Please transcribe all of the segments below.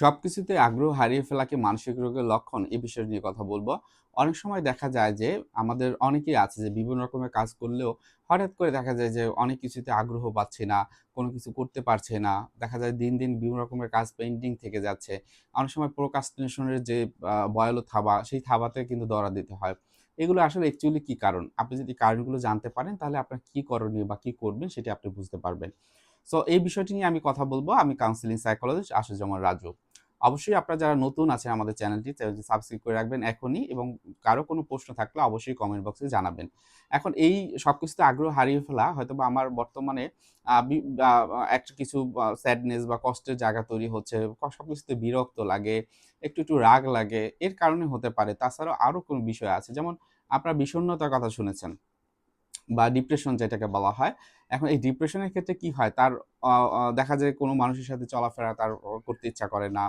সবকিছুতে আগ্রহ হারিয়ে ফেলাকে মানসিক রোগের লক্ষণ এই বিষয় নিয়ে কথা বলব। অনেক সময় দেখা যায় যে আমাদের অনেকেই আছে যে বিভিন্ন রকমের কাজ করলেও হঠাৎ করে দেখা যায় যে অনেক কিছুতে আগ্রহ পাচ্ছে না, কোনো কিছু করতে পারছে না। দেখা যায় দিন, দিন বিভিন্ন রকমের কাজ পেন্ডিং থেকে যাচ্ছে। অনেক সময় এর যে বয়ালো থাবা, সেই থাবাতে কিন্তু দড়া দিতে হয়। এগুলো আসলে অ্যাকচুয়ালি কি কারণ? আপনি যদি কারণগুলো জানতে পারেন তাহলে আপনার কি করণীয় বা কি করবেন সেটি আপনি বুঝতে পারবেন। সো এই বিষয়টি নিয়ে আমি কথা বলব আমি কাউন্সেলিং সাইকোলজিস্ট আশুজ্জামান রাজু। অবশ্যই আপনারা যারা নতুন আছেন আমাদের চ্যানেলটি, সাবস্ক্রাইব করে রাখবেন এখনই এবং কারও কোনো প্রশ্ন থাকলে অবশ্যই কমেন্ট বক্সে জানাবেন। এখন এই সব কিছুতে আগ্রহ হারিয়ে ফেলা হয়তো বা আমার বর্তমানে একটা কিছু স্যাডনেস বা কষ্টের জায়গা তৈরি হচ্ছে। সব কিছুতে বিরক্ত লাগে, একটু, একটু রাগ লাগে। এর কারণে হতে পারে। তাছাড়াও আরও কোনো বিষয় আছে। যেমন আপনার বিষণ্ণতার কথা শুনেছেন। বা ডিপ্রেশন যেটাকে বলা হয়। এখন এই ডিপ্রেশনের ক্ষেত্রে কি হয়? তার দেখা যায় কোনো মানুষের সাথে চলাফেরা তার করতে ইচ্ছা করে না।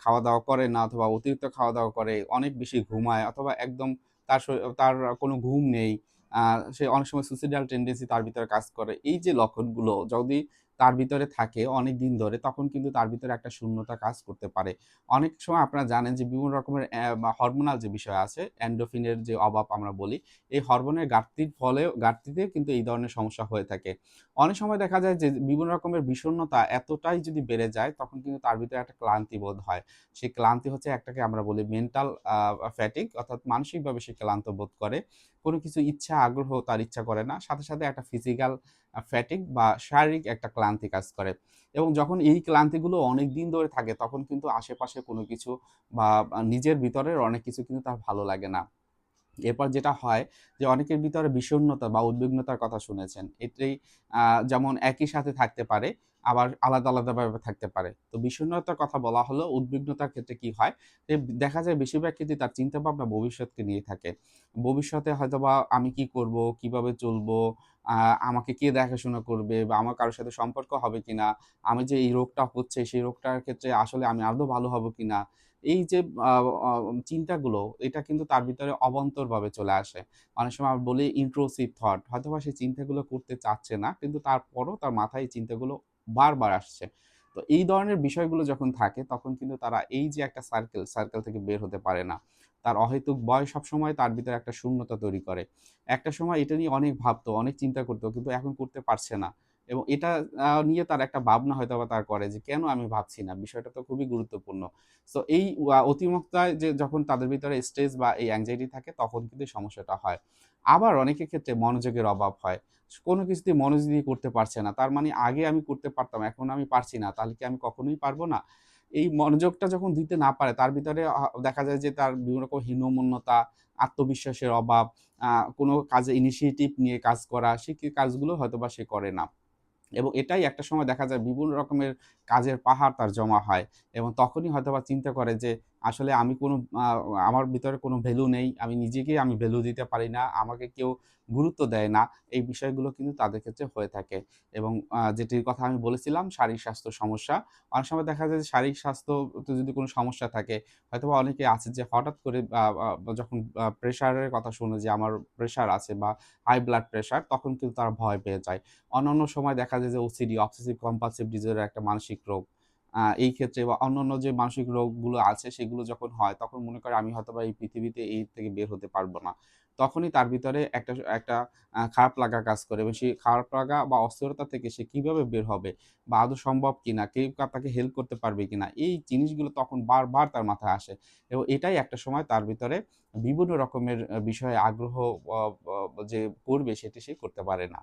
খাওয়া-দাওয়া করে না অথবা অতিরিক্ত খাওয়া-দাওয়া করে, অনেক বেশি ঘুমায় অথবা একদম তার তার কোনো ঘুম নেই। সে অনেক সময় সুসিডাল টেন্ডেন্সি তার ভিতরে কাজ করে। এই যে লক্ষণগুলো যদি তার ভিতরে থাকে অনেক দিন ধরে তখন কিন্তু তার ভিতরে একটা শূন্যতা কাজ করতে পারে। অনেক সময় আপনারা জানেন যে বিভিন্ন রকমের হরমোনাল যে বিষয় আছে, অ্যান্ডোফিনের যে অভাব আমরা বলি, এই হরমোনের ঘাটতির ফলেও ঘাটতিতে কিন্তু এই ধরনের সমস্যা হয়ে থাকে। অনেক সময় দেখা যায় যে বিভিন্ন রকমের বিষণ্ণতা এতটাই যদি বেড়ে যায় তখন কিন্তু তার ভিতরে একটা ক্লান্তি বোধ হয়। সেই ক্লান্তি হচ্ছে একটাকে আমরা বলি মেন্টাল ফ্যাটিক অর্থাৎ মানসিকভাবে সে ক্লান্ত বোধ করে। কোনো কিছু ইচ্ছা আগ্রহ তার ইচ্ছা করে না। সাথে, সাথে একটা ফিজিক্যাল আ ফ্যাটিগ বা শারীরিক একটা ক্লান্তি কাজ করে। এবং যখন এই ক্লান্তিগুলো অনেক দিন ধরে থাকে তখন কিন্তু আশেপাশে কোনো কিছু বা নিজের ভিতরের অনেক কিছু কিন্তু তার ভালো লাগে না। এরপর যেটা হয় যে অনেকের ভিতরে বিষণ্ণতা বা উদ্বিগ্নতার কথা শুনেছেন। এটাই যেমন একই সাথে থাকতে পারে, আবার আলাদা, আলাদাভাবে থাকতে পারে। তো বিষণ্ণতার কথা বলা হলো, উদ্বিগ্নতার ক্ষেত্রে কি হয়? যে দেখা যায় বেশিরভাগ ক্ষেত্রে তার চিন্তাভাবনা ভবিষ্যৎকে নিয়ে থাকে। ভবিষ্যতে হয়তোবা আমি কি করব? কীভাবে চলবো? আমাকে কে দেখাশোনা করবে? বা আমার কারোর সাথে সম্পর্ক হবে কিনা? আমি যে এই রোগটা হচ্ছে সেই রোগটার ক্ষেত্রে আসলে আমি আদৌ ভালো হব কিনা? এই যে চিন্তাগুলো এটা কিন্তু তার ভিতরে অবান্তরভাবে চলে আসে। অনেক সময় আমরা বলি intrusive thought হয়তোবা সে চিন্তাগুলো করতে চাচ্ছে না। কিন্তু তারপরও তার মাথায় চিন্তাগুলো বারবার আসছে। তো এই ধরনের বিষয়গুলো যখন থাকে তখন কিন্তু তারা এই যে একটা সার্কেল, সার্কেল থেকে বের হতে পারে না। তার অহেতুক বয় সবসময় তার ভিতরে একটা শূন্যতা তৈরি করে। একটা সময় এটা নিয়ে অনেক ভাবতো, অনেক চিন্তা করতো কিন্তু এখন করতে পারছে না। এবং এটা নিয়ে তার একটা ভাবনা হয়তোবা তার করে যে, "কেন আমি ভাবছি না? বিষয়টা তো খুবই গুরুত্বপূর্ণ।" সো এই ওয়া অতিমাত্রায় যে যখন তাদের ভিতরে স্ট্রেস বা এই অ্যাংজাইটি থাকে তখন কিন্তু সমস্যাটা হয়। আবার অনেকের ক্ষেত্রে মনোযোগের অভাব হয়। কোনো কিছুতেই মনোযোগ দিয়ে করতে পারছে না। তার মানে আগে আমি করতে পারতাম, এখন আমি পারছি না। তাহলে কি আমি কখনোই পারব না? এই মনোযোগটা যখন দিতে না পারে তার ভিতরে দেখা যায় যে তার বিভিন্ন রকম হীনমন্যতা, আত্মবিশ্বাসের অভাব, কোনো কাজে ইনিশিয়েটিভ নিয়ে কাজ করা, সে কাজগুলো হয়তোবা সে করে না। এবং এটাই একটা সময় দেখা যায় বিভিন্ন রকমের কাজের পাহাড় তার জমা হয় এবং তখনই হয়তো বা চিন্তা করে যে আসলে আমি কোনো আমার ভিতরে কোনো ভ্যালু নেই। আমি নিজেকেই আমি ভ্যালু দিতে পারি না। আমাকে কেউ গুরুত্ব দেয় না। এই বিষয়গুলো কিন্তু তাদের ক্ষেত্রে হয়ে থাকে এবং যেটির কথা আমি বলেছিলাম শারীরিক স্বাস্থ্য সমস্যা। অনেক সময় দেখা যায় যে শারীরিক স্বাস্থ্যতে যদি কোনো সমস্যা থাকে, হয়তোবা অনেকে আছে যে হঠাৎ করে যখন প্রেশারের কথা শুনে যে আমার প্রেশার আছে বা হাই ব্লাড প্রেশার তখন কিন্তু তারা ভয় পেয়ে যায়। অন্যান্য সময় দেখা যায় যে ওসিডি অবসেসিভ কম্পালসিভ ডিসঅর্ডার একটা মানসিক রোগ। এই ক্ষেত্রে বা অন্যান্য যে মানসিক রোগগুলো আছে সেগুলো যখন হয় তখন মনে করে আমি হয়তোবা এই পৃথিবীতে এই থেকে বের হতে পারব না। তখনই তার ভিতরে একটা একটা খারাপ লাগা কাজ করে এবং সেই খারাপ লাগা বা অস্থিরতা থেকে সে কীভাবে বের হবে বা আদৌ সম্ভব কিনা, কেউ তাকে হেল্প করতে পারবে কিনা, এই জিনিসগুলো তখন বারবার তার মাথায় আসে এবং এটাই একটা সময় তার ভিতরে বিভিন্ন রকমের বিষয়ে আগ্রহ যে করবে সেটি সে করতে পারে না।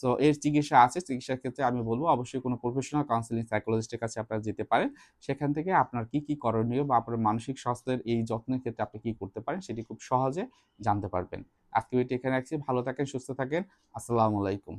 সো এর চিকিৎসা আছে। চিকিৎসার ক্ষেত্রে আমি বলব অবশ্যই কোনো প্রফেশনাল কাউন্সিলিং সাইকোলজিস্টের কাছে আপনারা যেতে পারেন। সেখান থেকে আপনার কি, কি করণীয় বা আপনার মানসিক স্বাস্থ্যের এই যত্নের ক্ষেত্রে আপনি কি করতে পারেন সেটি খুব সহজে জানতে পারবেন। আজকে ভিডিওটি এখানে রাখছি। ভালো থাকেন, সুস্থ থাকেন। আসসালামু আলাইকুম।